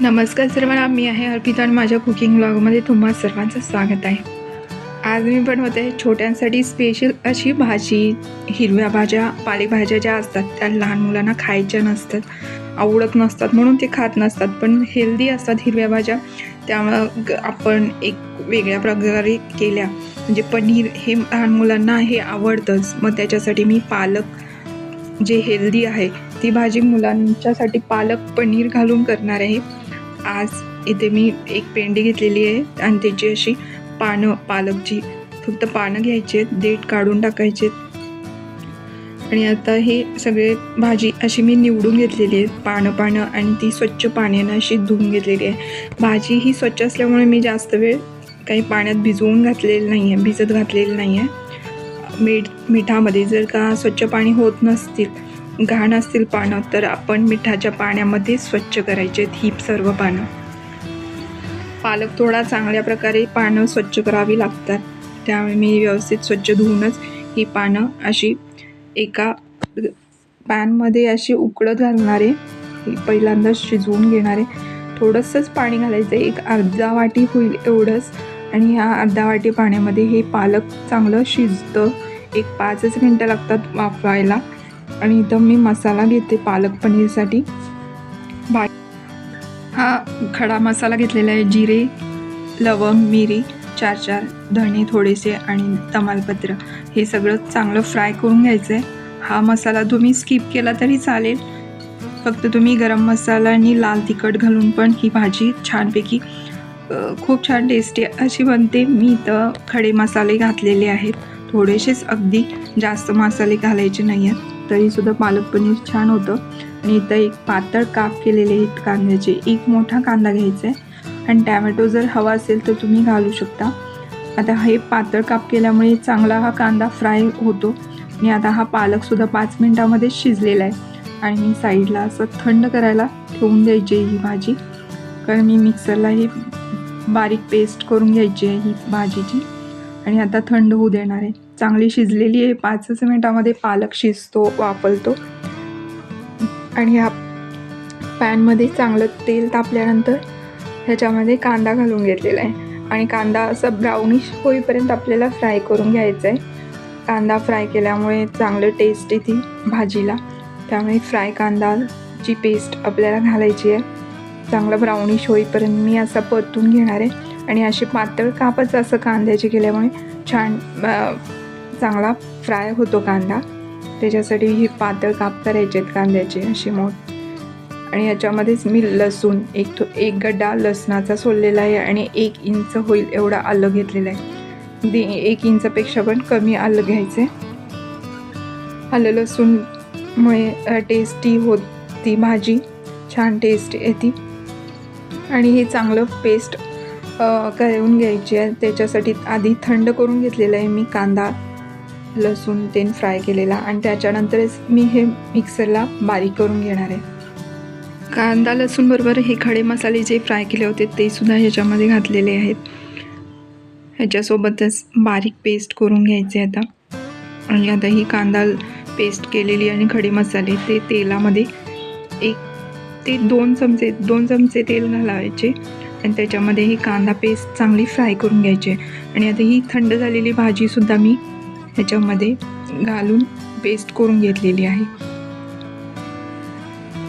नमस्कार सर्वांना मी आहे अर्पिता आणि माझ्या कुकिंग ब्लॉगमध्ये तुम्हा सर्वांचं स्वागत आहे. आज मी बनवते छोट्यांसाठी स्पेशल अशी भाजी. हिरव्या भाज्या पालेभाज्या ज्या असतात त्या लहान मुलांना खायच्या नसतात आवडत नसतात म्हणून ते खात नसतात. पण हेल्दी असतात हिरव्या भाज्या. त्यामुळं ग- आपण एक वेगळ्या प्रकारे केल्या. म्हणजे पनीर हे लहान मुलांना हे आवडतंच. मग त्याच्यासाठी मी पालक जे हेल्दी आहे ती भाजी मुलांच्यासाठी पालक पनीर घालून करणार आहे. आज इथे मी एक पेंडी घेतलेली आहे आणि त्याची अशी पानं पालकची. फक्त पानं घ्यायची आहेत देठ काढून टाकायचे आणि आता हे सगळे भाजी अशी मी निवडून घेतलेली आहे पानं पानं आणि ती स्वच्छ पाण्यानं अशी धुवून घेतलेली आहे. भाजी ही स्वच्छ असल्यामुळे मी जास्त वेळ काही पाण्यात भिजवून घातलेलं नाही आहे भिजत घातलेलं नाही आहे मीठ मिठामध्ये जर का स्वच्छ पाणी होत नसतील घाण असतील पानं तर आपण मिठाच्या पाण्यामध्ये स्वच्छ करायचे ही सर्व पानं. पालक थोडा चांगल्या प्रकारे पानं स्वच्छ करावी लागतात. त्यामुळे मी व्यवस्थित स्वच्छ धुवूनच ही पानं अशी एका पॅनमध्ये अशी उकडत घालणारे पहिल्यांदा शिजवून घेणारे थोडंसंच पाणी घालायचं आहे. एक अर्धा वाटी होईल एवढंच. आणि ह्या अर्धा वाटी पाण्यामध्ये हे पालक चांगलं शिजतं. एक पाचच मिनटं लागतात वाफवायला. आणि इथं मी मसाला घेते पालक पनीरसाठी. बा हा खडा मसाला घेतलेला आहे जिरे लवंग मिरी चार चार धणे थोडेसे आणि तमालपत्र. हे सगळं चांगलं फ्राय करून घ्यायचं आहे हा मसाला तुम्ही स्किप केला तरी चालेल. फक्त तुम्ही गरम मसाला आणि लाल तिखट घालून पण ही भाजी छानपैकी खूप छान टेस्टी अशी बनते. मी इथं खडे मसाले घातलेले आहेत. थोडेसेच अगदी जास्त मसाले घालायचे नाही आहेत तरीसुद्धा पालक पनीर छान होतं. आणि इथं एक पातळ काप केलेले आहेत कांद्याचे. एक मोठा कांदा घ्यायचा आहे आणि टॅमॅटो जर हवा असेल तर तुम्ही घालू शकता. आता हे पातळ काप केल्यामुळे चांगला हा कांदा फ्राय होतो. आणि आता हा पालकसुद्धा पाच मिनटामध्ये शिजलेला आहे आणि मी साईडला असं थंड करायला ठेवून द्यायची ही भाजी. कारण मी मिक्सरला ही बारीक पेस्ट करून घ्यायची आहे ही भाजीची. आणि आता थंड होऊ देणार आहे. चांगली शिजलेली आहे. पाचच मिनटामध्ये पालक शिजतो वापरतो आणि ह्या पॅनमध्ये चांगलं तेल तापल्यानंतर ह्याच्यामध्ये कांदा घालून घेतलेला आहे. आणि कांदा असं ब्राउनिश होईपर्यंत आपल्याला फ्राय करून घ्यायचा आहे. कांदा फ्राय केल्यामुळे चांगलं टेस्ट येते भाजीला. त्यामुळे फ्राय कांदाची पेस्ट आपल्याला घालायची आहे. चांगलं ब्राउनिश होईपर्यंत मी असा परतून घेणार आहे. आणि अशी पातळ कापच असं कांद्याची केल्यामुळे छान चांगला फ्राय होतो कांदा. त्याच्यासाठी ही पातळ काप करायचे आहेत कांद्याचे अशी मोठ. आणि याच्यामध्येच मी लसूण एक थो एक गड्डा लसणाचा सोललेला आहे आणि एक इंच होईल एवढा आलं घेतलेलं आहे. दे एक इंचपेक्षा पण कमी आलं घ्यायचं आहे आलं लसूणमुळे टेस्टी होती भाजी. छान टेस्ट येते. आणि हे चांगलं पेस्ट करून घ्यायची आहे. त्याच्यासाठी आधी थंड करून घेतलेलं आहे मी कांदा लसूण तेन फ्राय केलेला. आणि त्याच्यानंतरच मी हे मिक्सरला बारीक करून घेणार आहे. कांदा लसूणबरोबर हे खडे मसाले जे फ्राय केले होते ते सुद्धा ह्याच्यामध्ये घातलेले आहेत. ह्याच्यासोबतच बारीक पेस्ट करून घ्यायचे आता. आणि आता ही कांदा पेस्ट केलेली आणि खडे मसाले ते तेलामध्ये एक ते दोन चमचे दोन चमचे तेल घालायचे. आणि त्याच्यामध्ये ही कांदा पेस्ट चांगली फ्राय करून घ्यायची आणि आता ही थंड झालेली भाजीसुद्धा मी ह्याच्यामध्ये घालून पेस्ट करून घेतलेली आहे.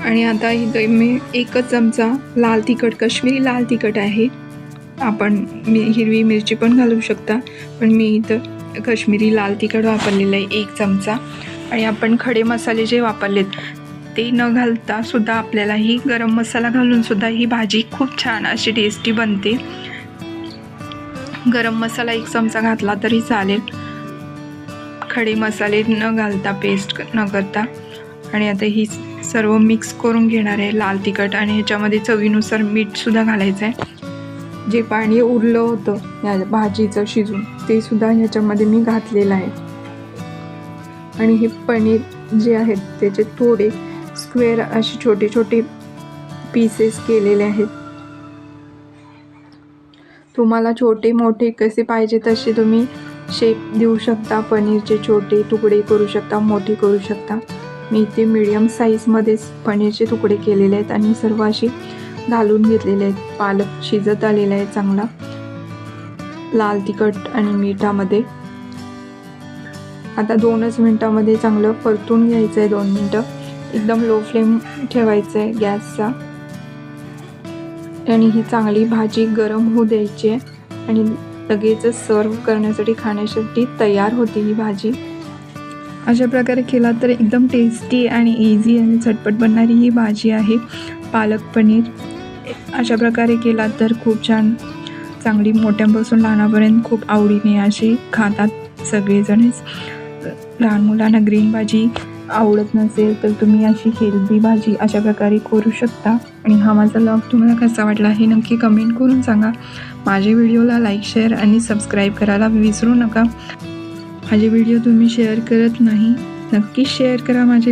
आणि आता ही मी एकच चमचा लाल तिखट कश्मीरी लाल तिखट आहे. आपण मी हिरवी मिरची पण घालू शकता पण मी इथं कश्मीरी लाल तिखट वापरलेलं आहे एक चमचा. आणि आपण खडे मसाले जे वापरलेत ते न घालता सुद्धा आपल्याला ही गरम मसाला घालून सुद्धा ही भाजी खूप छान अशी टेस्टी बनते. गरम मसाला एक चमचा घातला तरी चालेल. खडे मसाले न घालता पेस्ट न करता. आणि आता ही सर्व मिक्स करून घेणार आहे लाल तिखट आणि ह्याच्यामध्ये चवीनुसार मीठसुद्धा घालायचं आहे. जे पाणी उरलं होतं या भाजीचं शिजून ते सुद्धा ह्याच्यामध्ये मी घातलेलं आहे. आणि हे पनीर जे आहेत त्याचे थोडे स्क्वेअर असे छोटे छोटे पीसेस केलेले आहेत. तुम्हाला छोटे मोठे कसे पाहिजे तसे तुम्ही शेप देऊ शकता पनीरचे छोटे तुकडे करू शकता मोठे करू शकता. मी इथे मीडियम साईजमध्येच पनीरचे तुकडे केलेले आहेत आणि सर्व अशी घालून घेतलेले आहेत. पालक शिजत आलेला आहे चांगला. लाल तिखट आणि मिठामध्ये. आता दोनच मिनटामध्ये चांगलं परतून घ्यायचं आहे दोन मिनटं. एकदम लो फ्लेम ठेवायचं आहे गॅसचा. आणि ही चांगली भाजी गरम होऊ द्यायची आहे. आणि लगेच सर्व करण्यासाठी खाण्यासाठी तयार होते ही भाजी. अशा प्रकारे केला तर एकदम टेस्टी आणि इझी आणि झटपट बनणारी ही भाजी आहे. पालक पनीर. अशा प्रकारे केला तर खूप छान. चांगली मोठ्यांपासून लहानापर्यंत खूप आवडीने अशी खातात सगळेजणच. लहान मुलांना ग्रीन भाजी आवडत नसेल तर तुम्ही अशी हेल्दी भाजी अशा प्रकारे करू शकता. आणि हा माझा लॉग तुम्हाला कसा वाटला हे नक्की कमेंट करून सांगा. माझ्या व्हिडिओला लाईक शेअर आणि सबस्क्राईब करायला विसरू नका. माझे व्हिडिओ तुम्ही शेअर करत नाही. नक्की शेअर करा माझे